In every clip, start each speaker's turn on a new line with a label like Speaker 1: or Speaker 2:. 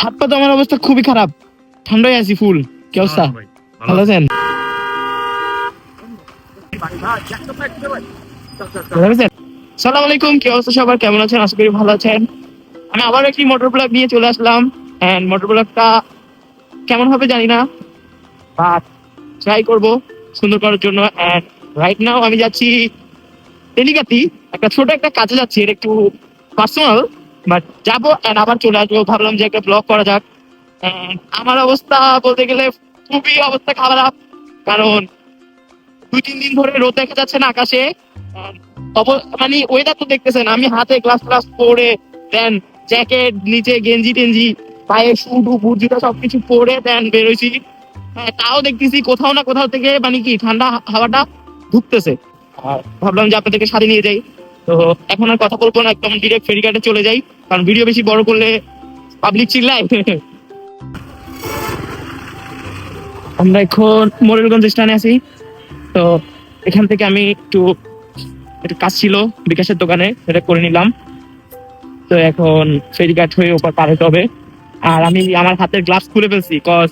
Speaker 1: হাত পা তো আমার অবস্থা খুবই খারাপ। ঠান্ডায় আছি ফুল কি অবস্থা? ভালো আছেন? সালাম আলাইকুম কি অবস্থা সবার? কেমন আছেন? আশা করি ভালো আছেন। আমি আবার একটি মোটর ব্লগ নিয়ে চলে আসলাম। এন্ড মোটর ব্লগটা কেমন হবে জানি না। বাট ট্রাই করব সুন্দর করার জন্য। এন্ড রাইট নাও আমি যাচ্ছি তেলিকাতি একটা ছোট একটা কাজে যাচ্ছি। এটা একটু পার্সোনাল বাট যাব এন্ড আবার চলে আসব। ভাবলাম যে একটা ব্লগ করা যাক। আমার অবস্থা বলতে গেলে খুবই অবস্থা খারাপ। কারণ দুই, তিন দিন ধরে রোদ দেখা যাচ্ছে না আকাশে। মানে ওয়েদার তো দেখতেছেন, আমি হাতে গ্লাস গ্লাস পরে দেন জ্যাকেট নিচে গেঞ্জি টেঞ্জি, পায়ে শু টু বুট জুতা সবকিছু পরে দেন বেরোইছি। হ্যাঁ তাও দেখতেছি কোথাও না কোথাও থেকে মানে কি ঠান্ডা হাওয়াটা ঢুকতেছে আর ভাবলাম যে আপনাদেরকে সাথে নিয়ে যাই। তো এখন আর কথা বলব না, একদম ডিরেক্ট ফেরিঘাটে চলে যাই। কারণ ভিডিও বেশি বড় করলে পাবলিক চিল্লায়। আমরা এখন মোরেলগঞ্জ স্ট্যান্ডে আছি। তো এখান থেকে আমি একটু একটু কাজ ছিল, বিকাশের দোকানে, সেটা করে নিলাম। তো এখন ফেরিঘাট হয়ে ওপর পার হতে হবে। আর আমি আমার হাতের গ্লাভস খুলে ফেলছি কজ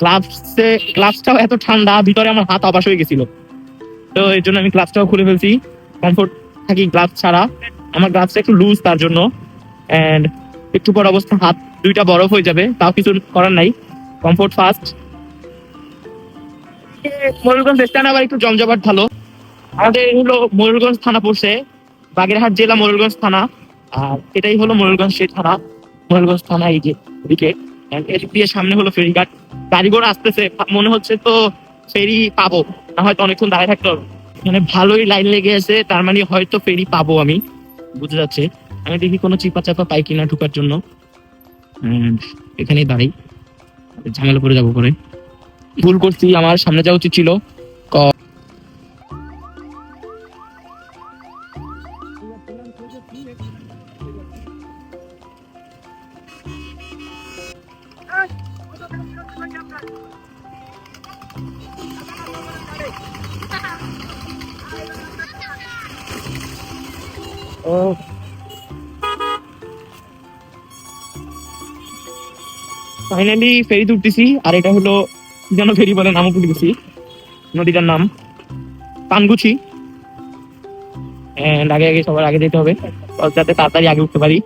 Speaker 1: গ্লাভসে গ্লাভসটাও এত ঠান্ডা, ভিতরে আমার হাত অবাস হয়ে গেছিল। তো এর জন্য আমি গ্লাভসটাও খুলে ফেলছি। কমফোর্ট থাকি গ্লাভস ছাড়া। আমার গ্লাভসটা একটু লুজ তার জন্য। এন্ড একটু পর অবস্থা হাত দুইটা বরফ হয়ে যাবে, তাও কিছু করার নাই। কমফোর্ট ফার্স্ট ময়ূরগঞ্জ স্ট্যান্ড আবার একটু জমজমাট ভালো। আমাদের হলো ময়ূরগঞ্জ থানা পড়ছে, বাগেরহাট জেলা ময়ূরগঞ্জ থানা। আর এটাই হলো ময়ূরগঞ্জ সেই থানা। ময়ূরগঞ্জ থানা এই যে এদিকে। এর দিয়ে সামনে হলো ফেরিঘাট। গাড়ি ঘোড়া আসতেছে, মনে হচ্ছে তো ফেরি পাবো। না হয়তো অনেকক্ষণ দাঁড়ায় থাকতে হবে। মানে ভালোই লাইন লেগে আছে, তার মানে হয়তো ফেরি পাবো আমি, বুঝে যাচ্ছে। আমি দেখি কোনো চিপা চাপা পাই কিনা ঢুকার জন্য। এখানেই দাঁড়াই। ঝামেলা করে যাব করে ভুল করছি, আমার সামনে যাওয়া উচিত ছিল। ফাইনালি ফেরি উঠতেছি আর এটা হলো যেন ফেরি বলে নামও ভুলে গেছি। নদীটার নাম পানগুছি আগে আগে সবার আগে যেতে হবে যাতে তাড়াতাড়ি আগে উঠতে পারি।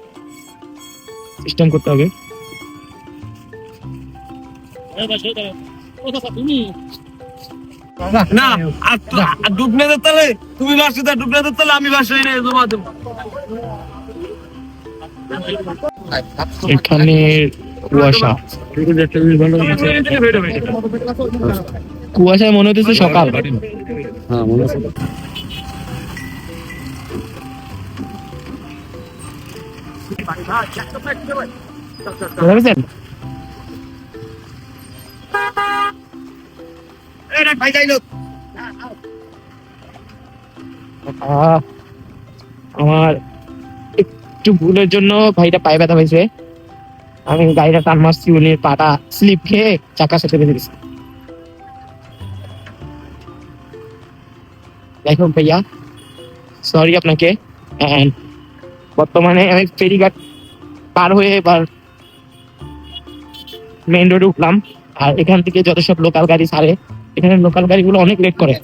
Speaker 1: সিস্টেম করতে হবে।
Speaker 2: না, আর ডুবনে দে তাহলে তুমি দা ডুবনে দে তাহলে আমি এনে জমা দেবো।
Speaker 1: এখানে কুয়াশা। কুয়াশায় মনে হতেছে সকাল।
Speaker 2: হ্যাঁ মনে লোক।
Speaker 1: আহ, আমার একটু ভুলের জন্য ভাইটা পায়ে ব্যথা হয়েছে। আমি গাড়িটা টান মারছি উনি পাটা স্লিপ খেয়ে চাকার সাথে বেঁধে দিচ্ছে হোক ভাইয়া সরি আপনাকে। বর্তমানে আমি ফেরিঘাট পার হয়ে এবার মেইন রোডে উঠলাম। আর এখান থেকে যত সব লোকাল গাড়ি ছাড়ে, এখানে লোকাল গাড়িগুলো অনেক লেট করে।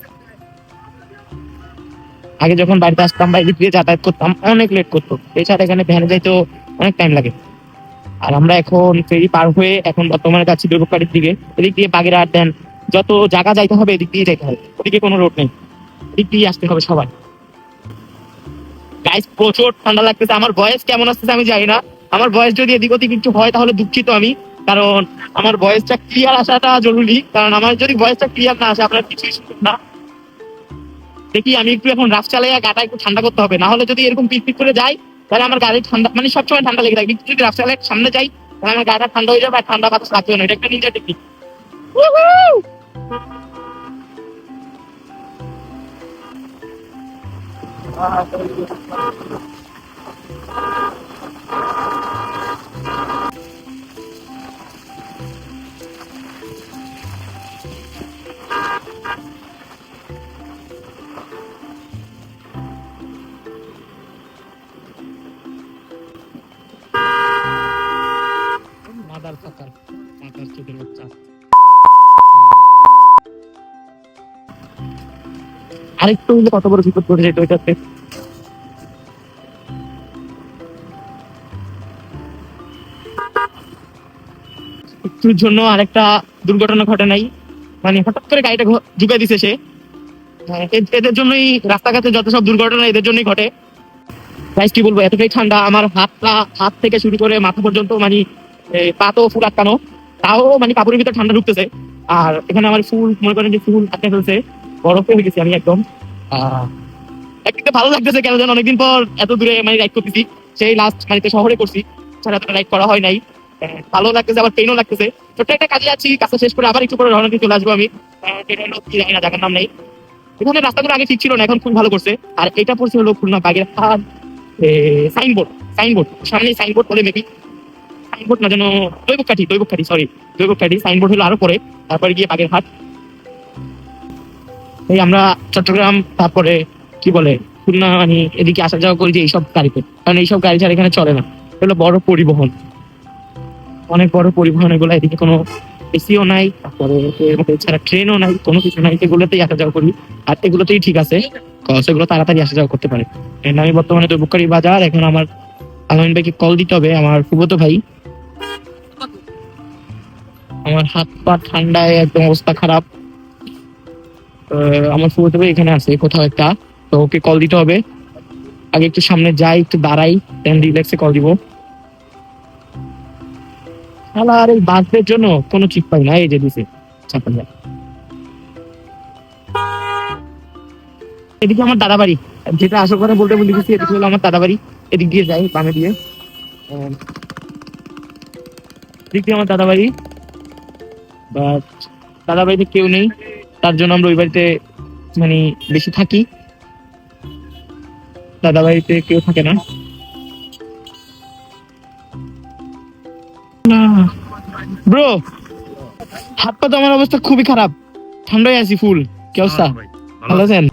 Speaker 1: আগে যখন বাড়িতে আসতাম বাইরে দিয়ে যাতায়াত করতাম, অনেক লেট করতো। এছাড়া এখানে ভ্যানে যাইতেও অনেক টাইম লাগে। আর আমরা এখন ফেরি পার হয়ে এখন বর্তমানে যাচ্ছি দুর্গবাড়ির দিকে। এদিক দিয়ে বাগেরহাট দেন যত জায়গা যাইতে হবে, এদিক দিয়ে যেতে হবে। ওদিকে কোনো রোড নেই। এদিক দিয়ে আসতে হবে সবাই গাইস প্রচুর ঠান্ডা লাগতেছে। আমার বয়স কেমন আসতেছে আমি জানি না। আমার বয়স যদি এদিক ওদিক কিছু হয়, তাহলে দুঃখিত আমি। কারণ আমার বয়সটা ক্লিয়ার আসাটা জরুরি। কারণ আমার যদি বয়সটা ক্লিয়ার না আসে, আপনার কিছুই শুনুন না। দেখি আমি একটু এখন রাফ চালাই গাটা একটু ঠান্ডা করতে হবে। না হলে যদি এরকম পিক পিক করে যাই তাহলে আমার গাড়ি ঠান্ডা মানে সবসময় ঠান্ডা লেগে থাকবে যদি রাফ চালাই সামনে যাই তাহলে আমার গাটা ঠান্ডা হয়ে যাবে আর ঠান্ডা বাতাস লাগবে না। এটা একটা নিজের টেকনিক Ah, ফাকার চোখের বাচ্চা। আরেকটু হলে কত বড় বিপদ ঘটে যেত ওইটাতে। একটুর জন্য আরেকটা দুর্ঘটনা ঘটে নাই। মানে হঠাৎ করে গাড়িটা ঢুকে দিছে সে। হ্যাঁ, এদের জন্যই রাস্তাঘাটে যত সব দুর্ঘটনা এদের জন্যই ঘটে। গাইস কি বলব? এতটাই ঠান্ডা। আমার হাতটা হাত থেকে শুরু করে মাথা পর্যন্ত মানে পা তো ফুল আটকানো। তাও মানে কাপড়ের ভিতরে ঠান্ডা ঢুকতেছে। আর এখানে আমার ফুল, মনে করেন যে ফুল আটকে ফেলছে। বরফে হয়ে গেছি আমি একদম। একদিকে ভালো লাগতেছে কেন যেন অনেকদিন পর এত দূরে মানে রাইড করতেছি। সেই লাস্ট শহরে করছি। রাইড করা হয় নাই। ভালো লাগতেছে, আবার লাগতেছে। ছোট্ট একটা কাজে যাচ্ছি, কাজটা শেষ করে আবার একটু পরে রওনা দিয়ে চলে আসব আমি। কি জানি না, জায়গার নাম নেই। এখানে রাস্তাগুলো আগে ঠিক ছিল না, এখন খুব ভালো করছে। আর এটা পড়ছে হলো Khulna Bagerhat signboard signboard সামনে সাইনবোর্ড বলে মেবি সাইনবোর্ড না যেন দৈবকাঠি দৈবকাঠি সরি দৈবকাঠি সাইনবোর্ড হলো আরও পরে, তারপরে গিয়ে বাগের হাট এই আমরা চট্টগ্রাম, তারপরে কি বলে, খুলনা মানে এদিকে আসা যাওয়া করি যে এইসব গাড়িতে। কারণ এইসব গাড়ি ছাড়া এখানে চলে না। এগুলো বড় পরিবহন। অনেক বড় পরিবহন, এগুলো এদিকে কোনো এসিও নাই, তারপরে এছাড়া ট্রেনও নাই, কোনো কিছু নাই, এগুলোতেই আসা যাওয়া করি। আর এগুলোতেই ঠিক আছে সেগুলো তাড়াতাড়ি আসা যাওয়া করতে পারে। আমি বর্তমানে দৈবকারী বাজার, এখন আমার আলমিন ভাইকে কল দিতে হবে, আমার ফুবতো ভাই। আমার হাত পা ঠান্ডায় একদম অবস্থা খারাপ। আমার ফুবতো ভাই এখানে আছে, কোথাও একটা। তো ওকে কল দিতে হবে। আগে একটু সামনে যাই, একটু দাঁড়াই দেন রিল্যাক্সে কল দিব। শালা, আর এই বাসদের জন্য কোনো ঠিক পাই না, এই যে দিছে। চাপা যায়। এদিকে আমার দাদা বাড়ি যেটা আসল কথা বলতে বলে দিচ্ছি এদিকে হলো আমার দাদা বাড়ি এদিক দিয়ে যাই, বামে দিয়ে। এদিক দিয়ে আমার দাদা বাড়ি বাট দাদা বাড়িতে কেউ নেই তার জন্য আমরা ওই বাড়িতে মানে বেশি থাকি। দাদা বাড়িতে কেউ থাকে না। ব্রো হাত পা তো আমার অবস্থা খুবই খারাপ। ঠান্ডায় আছি ফুল। কি অবস্থা? ভালো আছেন?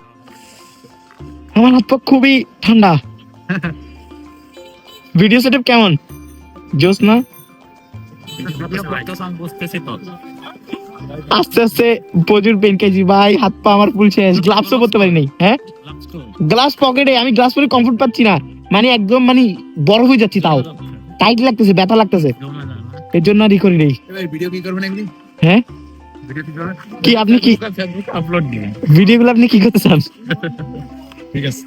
Speaker 1: আমার হাত পা খুবই ঠান্ডা। ভিডিও সেটআপ কেমন? জোস না? আস্তে আস্তে প্রচুর পেন খেয়েছি ভাই হাত পা আমার ফুল শেষ। গ্লাভসও করতে পারি নাই হ্যাঁ? গ্লাস পকেটে আমি গ্লাস পরে কমফোর্ট পাচ্ছি না। মানে একদম মানে বড় হয়ে যাচ্ছি তাও। টাইট লাগতেছে ব্যথা লাগতেছে। এর জন্য আর ই করি নেই।
Speaker 3: ভিডিও কি করবেন একদিন?
Speaker 1: হ্যাঁ? কি আপনি কি?
Speaker 3: ফেসবুক আপলোড দিবেন।
Speaker 1: ভিডিও গুলো আপনি কি করতে চান?
Speaker 3: ঠিক আছে।